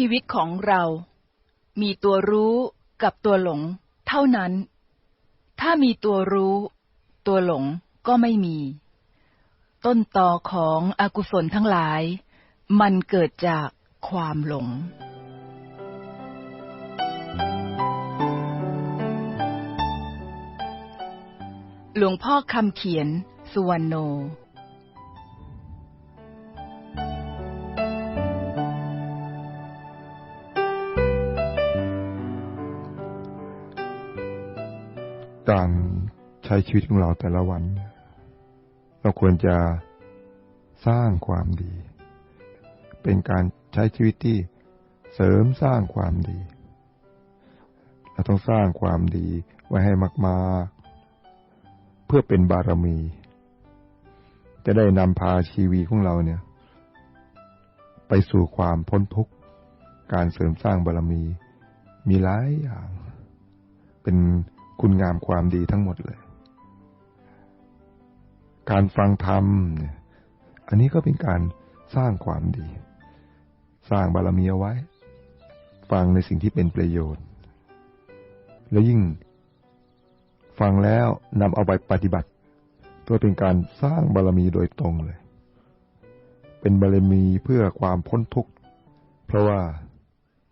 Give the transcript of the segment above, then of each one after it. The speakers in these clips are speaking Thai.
ชีวิตของเรา มีตัวรู้กับตัวหลง เท่านั้น ถ้ามีตัวรู้ ตัวหลงก็ไม่มี ต้นตอของอกุศลทั้งหลาย มันเกิดจากความหลงหลวงพ่อคำเขียน สุวรรณโน การใช้ชีวิตของเราแต่ละวัน เราควรจะสร้างความดี เป็นการใช้ชีวิตที่เสริมสร้างความดี เราต้องสร้างความดีไว้ให้มากๆ เพื่อเป็นบารมี จะได้นำพาชีวิตของเราเนี่ย ไปสู่ความพ้นทุกข์ การเสริมสร้างบารมี มีหลายอย่าง เป็น คุณงามความดีทั้งหมดเลย การฟังธรรมเนี่ยอันนี้ก็เป็นการสร้างความดี สร้างบารมีเอาไว้ ฟังในสิ่งที่เป็นประโยชน์ แล้วยิ่ง ฟังแล้วนำเอาไปปฏิบัติตัวเป็นการสร้างบารมีโดยตรงเลย เป็นบารมีเพื่อความพ้นทุกข์ เพราะว่า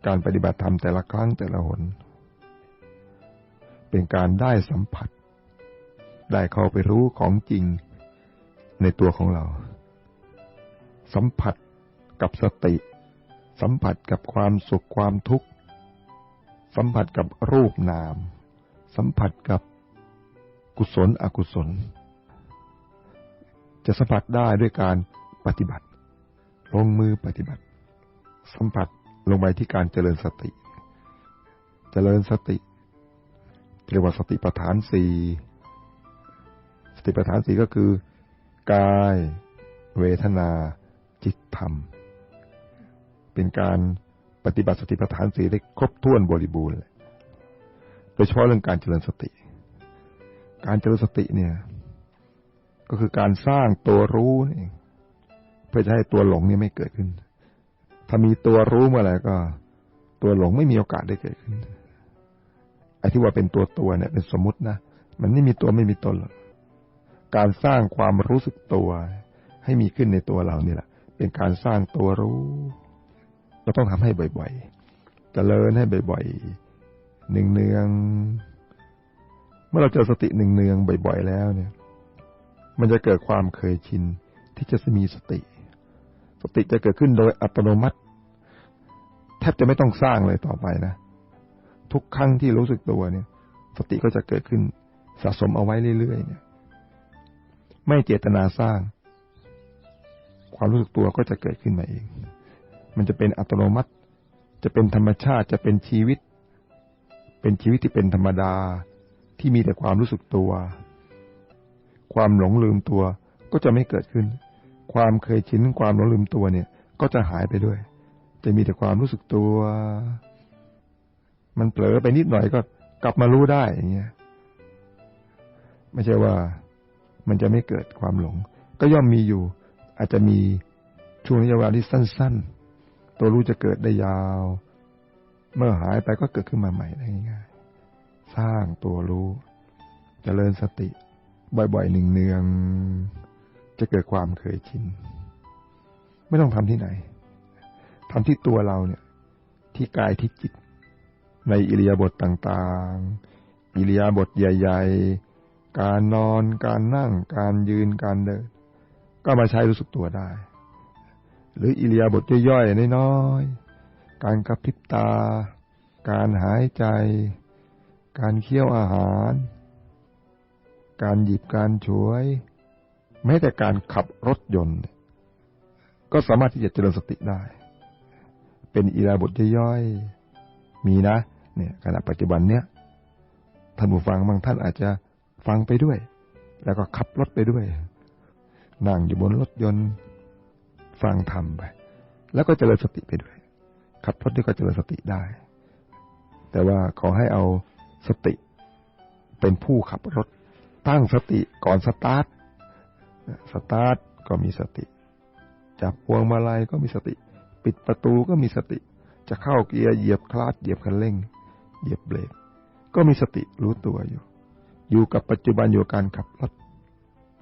การปฏิบัติธรรมแต่ละครั้งแต่ละหน เป็นการได้สัมผัส ได้เข้าไปรู้ของจริงในตัวของเรา สัมผัสกับสติ สัมผัสกับความสุขความทุกข์ สัมผัสกับรูปนาม สัมผัสกับกุศลอกุศล จะสัมผัสได้ด้วยการปฏิบัติ ลงมือปฏิบัติ สัมผัสลงไปที่การเจริญสติ เจริญสติ เรียกว่าสติปัฏฐานสี่สติปัฏฐานสี่ก็คือกาย เวทนา จิตธรรม เป็นการปฏิบัติสติปัฏฐานสี่ได้ครบถ้วนบริบูรณ์โดยเฉพาะเรื่องการเจริญสติ การเจริญสติเนี่ย ก็คือการสร้างตัวรู้เองเพื่อจะให้ตัวหลงเนี่ยไม่เกิดขึ้น ถ้ามีตัวรู้เมื่อไหร่ก็ ตัวหลงไม่มีโอกาสได้เกิดขึ้น อ้ที่ว่าเป็นตัวตัวเนี่ยเป็นสมมตินะ มันไม่มีตัวไม่มีตนหรอกการสร้างความรู้สึกตัว ให้มีขึ้นในตัวเรานี่แหละ เป็นการสร้างตัวรู้ เราต้องทำให้บ่อยๆเจริญให้บ่อยๆหนึ่งเนือง เมื่อเราเจอสติหนึ่งเนืองบ่อย ๆ แล้วเนี่ย มันจะเกิดความเคยชินที่จะมีสติ สติจะเกิดขึ้นโดยอัตโนมัติ แทบจะไม่ต้องสร้างเลยต่อไปนะ ทุกครั้งที่รู้สึกตัวเนี่ย สติก็จะเกิดขึ้นสะสมเอาไว้เรื่อยๆเนี่ย ไม่เจตนาสร้าง ความรู้สึกตัวก็จะเกิดขึ้นมาเอง มันจะเป็นอัตโนมัติ จะเป็นธรรมชาติจะเป็นชีวิต เป็นชีวิตที่เป็นธรรมดาที่มีแต่ความรู้สึกตัว ความหลงลืมตัวก็จะไม่เกิดขึ้น ความเคยชินความหลงลืมตัวเนี่ย ก็จะหายไปด้วย จะมีแต่ความรู้สึกตัว มันเผลอไปนิดหน่อยก็กลับมารู้ได้อย่างเงี้ยไม่ใช่ว่ามันจะไม่เกิดความหลง ก็ย่อมมีอยู่ อาจจะมีช่วงระยะเวลาที่สั้น ๆ ตัวรู้จะเกิดได้ยาว เมื่อหายไปก็เกิดขึ้นมาใหม่ได้ง่ายๆสร้างตัวรู้จเจริญสติ บ่อยๆหนึ่งเนืองจะเกิดความเคยชินไม่ต้องทำที่ไหนทำที่ตัวเราเนี่ย ที่กายที่จิต ในอิริยาบถต่างๆ อิริยาบถใหญ่ ๆ การนอน การนั่ง การยืน การเดิน ก็มาใช้รู้สึกตัวได้ หรืออิริยาบถย่อยๆ น้อยๆ การกระพริบตา การหายใจ การเคี้ยวอาหาร การหยิบ การฉวย แม้แต่การขับรถยนต์ ก็สามารถที่จะเจริญสติได้ เป็นอิริยาบถย่อยๆ มีนะ เนี่ยขณะปัจจุบันเนี้ยท่านผู้ฟังบางท่านอาจจะฟังไปด้วย แล้วก็ขับรถไปด้วย นั่งอยู่บนรถยนต์ฟังธรรมไป แล้วก็เจริญสติไปด้วยขับรถนี่ก็เจริญสติได้ แต่ว่าขอให้เอาสติเป็นผู้ขับรถ ตั้งสติก่อนสตาร์ทสตาร์ทก็มีสติ จับพวงมาลัยก็มีสติ ปิดประตูก็มีสติ จะเข้าเกียร์เหยียบคลาสเหยียบคันเร่ง เหยียบเบรกก็มีสติรู้ตัวอยู่ อยู่กับปัจจุบันอยู่การขับรถ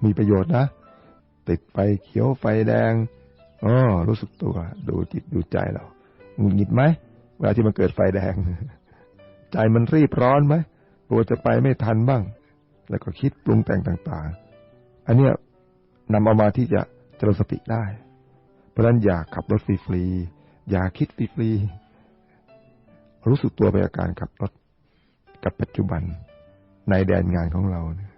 มีประโยชน์นะ ติดไฟเขียวไฟแดงอ๋อรู้สึกตัว ดูจิตดูใจเราหงุดหงิดไหมเวลาที่มันเกิดไฟแดง ใจมันรีบร้อนไหมกลัวจะไปไม่ทันบ้าง แล้วก็คิดปรุงแต่งต่างๆ อันเนี้ยนำเอามาที่จะเจริญสติได้ เพราะฉะนั้นอย่าขับรถฟรีๆอย่าคิดฟรีๆ รู้สึกตัวไปอาการขับรถกับปัจจุบันในแดนงานของเราเนี่ย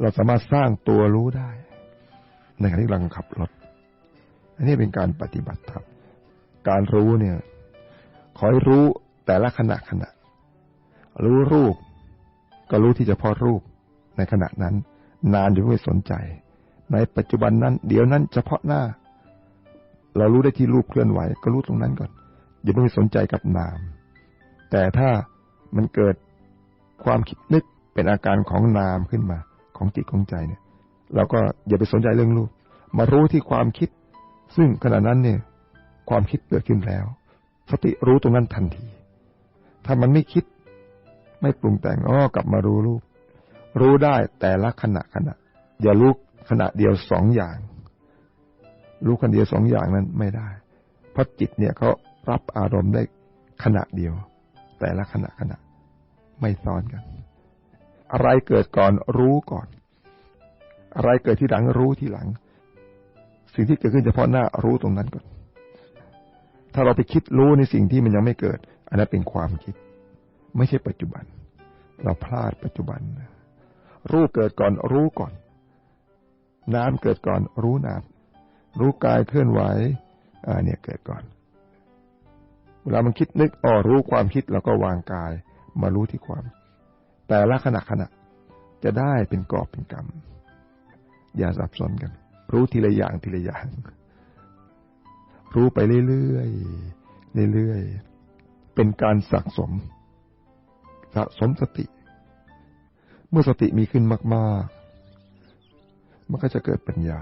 เราสามารถสร้างตัวรู้ได้ ในขณะที่เราขับรถ อันนี้เป็นการปฏิบัติครับการรู้เนี่ย ขอให้รู้แต่ละขณะขณะ รู้รูป ก็รู้ที่เฉพาะรูปในขณะนั้น นานอยู่ไม่สนใจ ในปัจจุบันนั้น เดี๋ยวนั้นเฉพาะหน้า เรารู้ได้ที่รูปเคลื่อนไหว ก็รู้ตรงนั้นก่อนอย่าเพิ่งสนใจกับนาม แต่ถ้ามันเกิดความคิดนึกเป็นอาการของนามขึ้นมาของจิตของใจเนี่ย เราก็อย่าไปสนใจเรื่องรูป มารู้ที่ความคิด ซึ่งขณะนั้นเนี่ย ความคิดเกิดขึ้นแล้ว สติรู้ตรงนั้นทันที ถ้ามันไม่คิด ไม่ปรุงแต่งอ้อกลับมารู้รูป รู้ได้แต่ละขณะขณะ อย่ารู้ขณะเดียวสองอย่าง รู้ขณะเดียวสองอย่างนั้นไม่ได้ เพราะจิตเนี่ยเขารับอารมณ์ได้ขณะเดียว แต่ละขณะขณะ ไม่ซ้อนกัน อะไรเกิดก่อนรู้ก่อน อะไรเกิดที่หลังรู้ที่หลัง สิ่งที่เกิดขึ้นเฉพาะหน้ารู้ตรงนั้นก่อน ถ้าเราไปคิดรู้ในสิ่งที่มันยังไม่เกิด อันนั้นเป็นความคิด ไม่ใช่ปัจจุบัน เราพลาดปัจจุบัน รู้เกิดก่อนรู้ก่อน น้ำเกิดก่อนรู้น้ำรู้กายเคลื่อนไหวอ่าเนี่ยเกิดก่อน เวลามันคิดนึกอ๋อรู้ความคิดเราก็วางกาย มารู้ที่ความ แต่ละขณะขณะจะได้เป็นกอบเป็นกรรม อย่าสับสนกัน รู้ทีละอย่างทีละอย่าง รู้ไปเรื่อยๆเรื่อยๆเป็นการสะสม สะสมสติ เมื่อสติมีขึ้นมาก ๆ มันก็จะเกิดปัญญา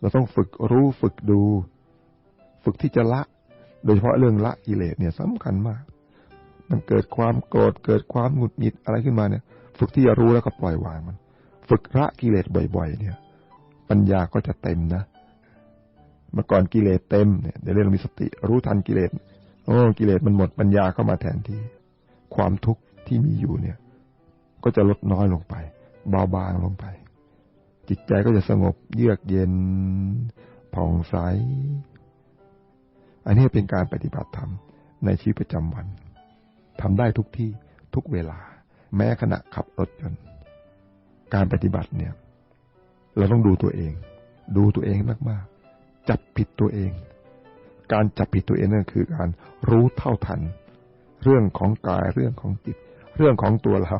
เราต้องฝึกรู้ฝึกดู ฝึกที่จะละ โดยเฉพาะเรื่องละกิเลสเนี่ยสำคัญมาก มันเกิดความโกรธเกิดความหงุดหงิดอะไรขึ้นมาเนี่ย ฝึกที่จะรู้แล้วก็ปล่อยวางมัน ฝึกละกิเลสบ่อยๆ เนี่ย ปัญญาก็จะเต็มนะเมื่อก่อนกิเลสเต็มเนี่ยเดี๋ยวเรามีสติ รู้ทันกิเลสโอ้กิเลสมันหมดปัญญาเข้ามาแทนที่ ความทุกข์ที่มีอยู่เนี่ย ก็จะลดน้อยลงไป เบาบางลงไป จิตใจก็จะสงบเยือกเย็นผ่องใส อันนี้เป็นการปฏิบัติธรรมในชีวิตประจำวันทำได้ทุกที่ทุกเวลา แม้ขณะขับรถยนต์การปฏิบัติเนี่ย เราต้องดูตัวเอง ดูตัวเองมากๆ จับผิดตัวเอง การจับผิดตัวเองนั่นคือการรู้เท่าทัน เรื่องของกายเรื่องของจิต เรื่องของตัวเรา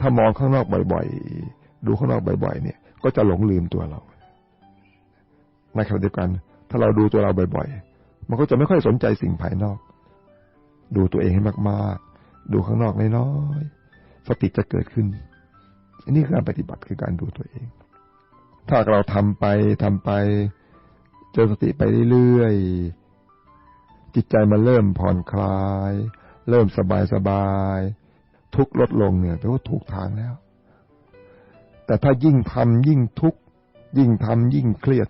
ถ้ามองข้างนอกบ่อยๆ ดูข้างนอกบ่อยๆ เนี่ย ก็จะหลงลืมตัวเราในขณะเดียวกัน ถ้าเราดูตัวเราบ่อยๆ มันก็จะไม่ค่อยสนใจสิ่งภายนอก ดูตัวเองให้มากๆ ดูข้างนอกน้อยๆสติจะเกิดขึ้นอันนี้คือการปฏิบัติคือการดูตัวเอง ถ้าเราทำไปทำไป เจอสติไปเรื่อยๆ จิตใจมันเริ่มผ่อนคลาย เริ่มสบายสบายทุกลดลงเนี่ยแปลว่าถูกทางแล้ว แต่ถ้ายิ่งทำยิ่งทุกข์ยิ่งทำยิ่งเครียด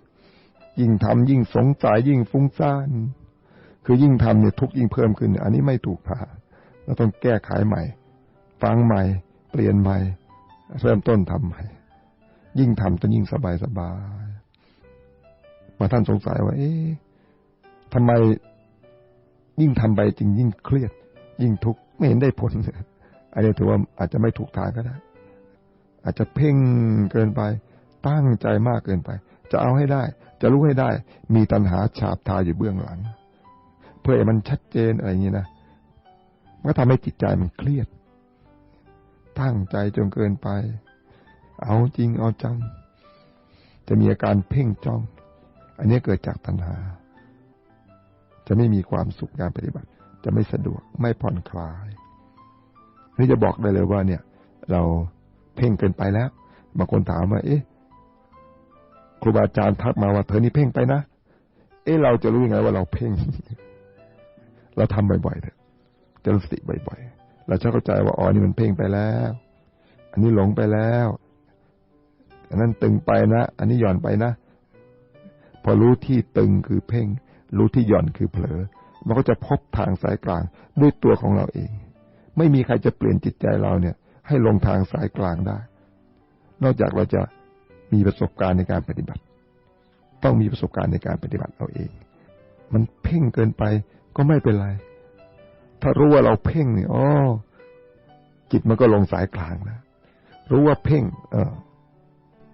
ยิ่งทำยิ่งสงสัยยิ่งฟุ้งซ่าน คือยิ่งทำเนี่ยทุกยิ่งเพิ่มขึ้น อันนี้ไม่ถูกทางเราต้องแก้ไขใหม่ ฟังใหม่ เปลี่ยนใหม่ เริ่มต้นทำใหม่ ยิ่งทำจะยิ่งสบายสบายมาท่านสงสัยว่า เอ๊ะทำไมยิ่งทำไปจริงยิ่งเครียด ยิ่งทุกข์ไม่เห็นได้ผลอันนี้ถือว่าอาจจะไม่ถูกทางก็ได้ อาจจะเพ่งเกินไป ตั้งใจมากเกินไป จะเอาให้ได้ จะรู้ให้ได้ มีตัณหาฉาบทาอยู่เบื้องหลัง เพื่อให้มันชัดเจนอะไรอย่างนี้นะมันก็ทำให้จิตใจมันเครียด ตั้งใจจนเกินไป เอาจริงเอาจัง จะมีอาการเพ่งจ้อง อันนี้เกิดจากตัณหา จะไม่มีความสุขการปฏิบัติ จะไม่สะดวกไม่ผ่อนคลาย นี่จะบอกได้เลยว่าเนี่ย เราเพ่งเกินไปแล้วบางคนถามว่า เอ๊ะ รูบาอาจารย์ทักมาว่าเธอนี่เพ่งไปนะ เอ๊ะเราจะรู้ยังไงว่าเราเพ่ง เราทำบ่อยๆเถอะเจริญสติบ่อยๆ เราจะเข้าใจว่าอ๋อนี่มันเพ่งไปแล้ว อันนี้หลงไปแล้ว อันนั้นตึงไปนะ อันนี้หย่อนไปนะ พอรู้ที่ตึงคือเพ่ง รู้ที่หย่อนคือเผลอ มันก็จะพบทางสายกลางด้วยตัวของเราเอง ไม่มีใครจะเปลี่ยนจิตใจเราเนี่ย ให้ลงทางสายกลางได้ นอกจากเราจะ มีประสบการณ์ในการปฏิบัติ ต้องมีประสบการณ์ในการปฏิบัติเราเอง มันเพ่งเกินไปก็ไม่เป็นไร ถ้ารู้ว่าเราเพ่งเนี่ยอ๋อจิตมันก็ลงสายกลางนะรู้ว่าเพ่ง เออ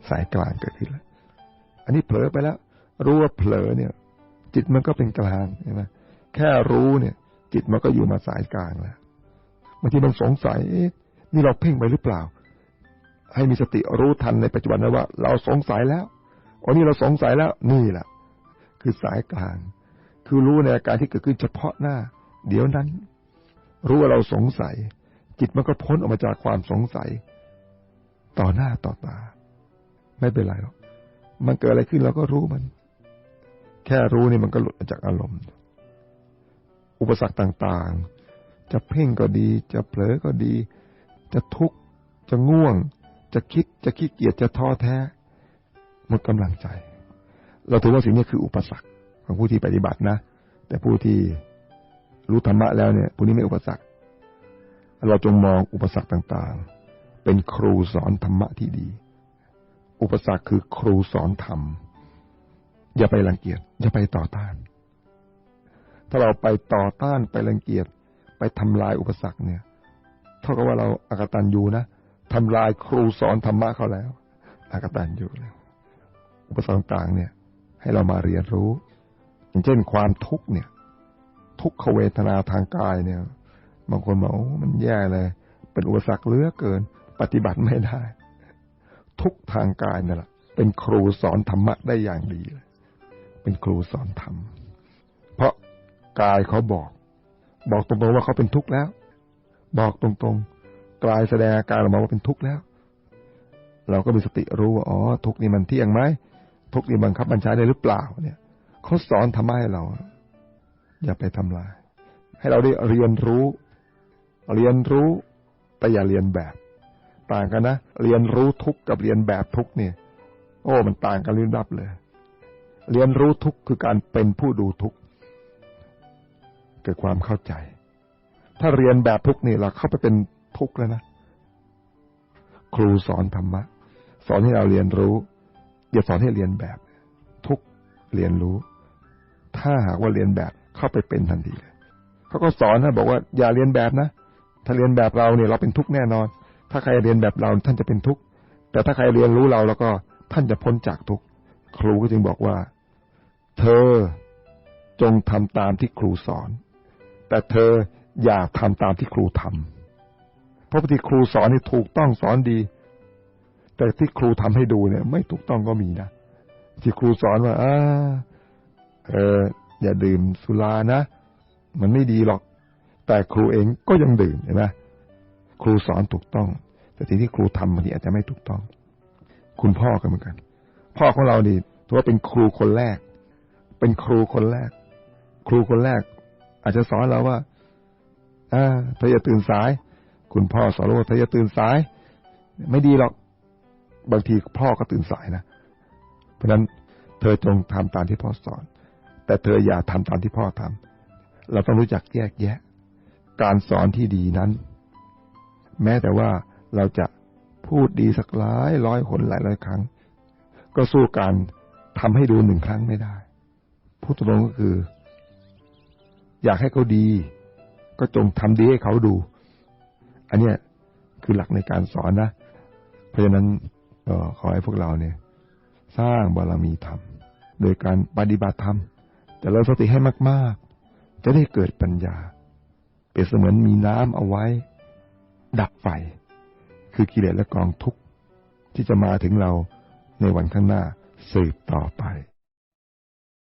สายกลางเกิดขึ้นแล้ว อันนี้เผลอไปแล้ว รู้ว่าเผลอเนี่ย จิตมันก็เป็นกลางใช่ไหมแค่รู้เนี่ย จิตมันก็อยู่มาสายกลางแล้วบางทีมันสงสัยนี่เราเพ่งไปหรือเปล่า ให้มีสติรู้ทันในปัจจุบันนะว่า เราสงสัยแล้วอันนี้เราสงสัยแล้วนี่แหละคือสายกลาง คือรู้ในอาการที่เกิดขึ้นเฉพาะหน้า เดี๋ยวนั้น รู้ว่าเราสงสัย จิตมันก็พ้นออกมาจากความสงสัย ต่อหน้าต่อตา ไม่เป็นไรหรอกมันเกิดอะไรขึ้นเราก็รู้มัน แค่รู้นี่มันก็หลุดจากอารมณ์ อุปสรรคต่างๆ จะเพ่งก็ดี จะเผลอก็ดี จะทุกข์จะง่วง จะคิดจะขี้เกียจจะท้อแท้ หมดกำลังใจ เราถือว่าสิ่งนี้คืออุปสรรคของผู้ที่ปฏิบัตินะ แต่ผู้ที่รู้ธรรมะแล้วเนี่ยผู้นี้ไม่อุปสรรค เราจงมองอุปสรรคต่างๆ เป็นครูสอนธรรมะที่ดี อุปสรรคคือครูสอนธรรม อย่าไปรังเกียจอย่าไปต่อต้าน ถ้าเราไปต่อต้านไปรังเกียจไปทำลายอุปสรรคเนี่ย เท่ากับว่าเราอากตันยูนะ ทำลายครูสอนธรรมะเขาแล้ว อากตันอยูแล้วอุปสรรคต่างเนี่ย ให้เรามาเรียนรู้ อย่างเช่นความทุกข์เนี่ย ทุกขเวทนาทางกายเนี่ย บางคนบอกโอ้มันแย่เลย เป็นอุปสรรคเลือเกิน ปฏิบัติไม่ได้ ทุกทางกายนั่นแหละเป็นครูสอนธรรมะได้อย่างดีเลยเป็นครูสอนธรรม เพราะกายเขาบอก บอกตรงๆว่าเขาเป็นทุกข์แล้ว บอกตรงๆ กลายแสดงอาการออกมาว่าเป็นทุกข์แล้ว เราก็มีสติรู้ว่าอ๋อทุกข์นี่มันเที่ยงไหมทุกข์นี่บังคับบัญชาได้หรือเปล่า เนี่ยเขาสอนธรรมะให้เรา อย่าไปทำลาย ให้เราได้เรียนรู้ เรียนรู้แต่อย่าเรียนแบบ ต่างกันนะเรียนรู้ทุกข์กับเรียนแบบทุกข์เนี่ย โอ้ มันต่างกันลิ้นรับเลย เรียนรู้ทุกข์คือการเป็นผู้ดูทุกข์เกิดความเข้าใจ ถ้าเรียนแบบทุกข์นี่เราเข้าไปเป็น ทุกข์แล้วนะ ครูสอนธรรมะ สอนให้เราเรียนรู้ อย่าสอนให้เรียนแบบ ทุกเรียนรู้ ถ้าหากว่าเรียนแบบเข้าไปเป็นทันทีเลยเขาก็สอนนะบอกว่าอย่าเรียนแบบนะ ถ้าเรียนแบบเราเนี่ยเราเป็นทุกข์แน่นอน ถ้าใครเรียนแบบเราท่านจะเป็นทุกข์แต่ถ้าใครเรียนรู้เราแล้วก็ท่านจะพ้นจากทุกข์ครูก็จึงบอกว่า เธอจงทำตามที่ครูสอน แต่เธออย่าทำตามที่ครูทำ เพราะที่ครูสอนนี่ถูกต้องสอนดี แต่ที่ครูทำให้ดูเนี่ย ไม่ถูกต้องก็มีนะที่ครูสอนว่าอ่าเออ อย่าดื่มสุรานะ มันไม่ดีหรอก แต่ครูเองก็ยังดื่มเห็นไหมครูสอนถูกต้อง แต่ที่ที่ครูทำบางทีอาจจะไม่ถูกต้อง คุณพ่อก็เหมือนกัน พ่อของเรานี่ถือว่าเป็นครูคนแรก เป็นครูคนแรก ครูคนแรก อาจจะสอนเราว่าอ่าเธออย่าตื่นสาย คุณพ่อสอนว่าเธอย่าตื่นสาย ไม่ดีหรอก บางทีพ่อก็ตื่นสายนะ เพราะนั้นเธอจงทำตามที่พ่อสอน แต่เธออย่าทำตามที่พ่อทำเราต้องรู้จักแยกแยะ การสอนที่ดีนั้น แม้แต่ว่าเราจะพูดดีสักหลายร้อยหนหลายร้อยครั้ง ก็สู้การทำให้ดูหนึ่งครั้งไม่ได้พูดตรงก็คือ อยากให้เขาดี ก็จงทำดีให้เขาดู อันเนี้ยคือหลักในการสอนนะ เพราะฉะนั้นก็ขอให้พวกเราเนี่ย สร้างบารมีธรรม โดยการปฏิบัติธรรม แต่เราสติให้มาก ๆ จะได้เกิดปัญญา เปรียบเสมือนมีน้ำเอาไว้ ดับไฟ คือกิเลสและกองทุกข์ที่จะมาถึงเราในวันข้างหน้าสืบต่อไป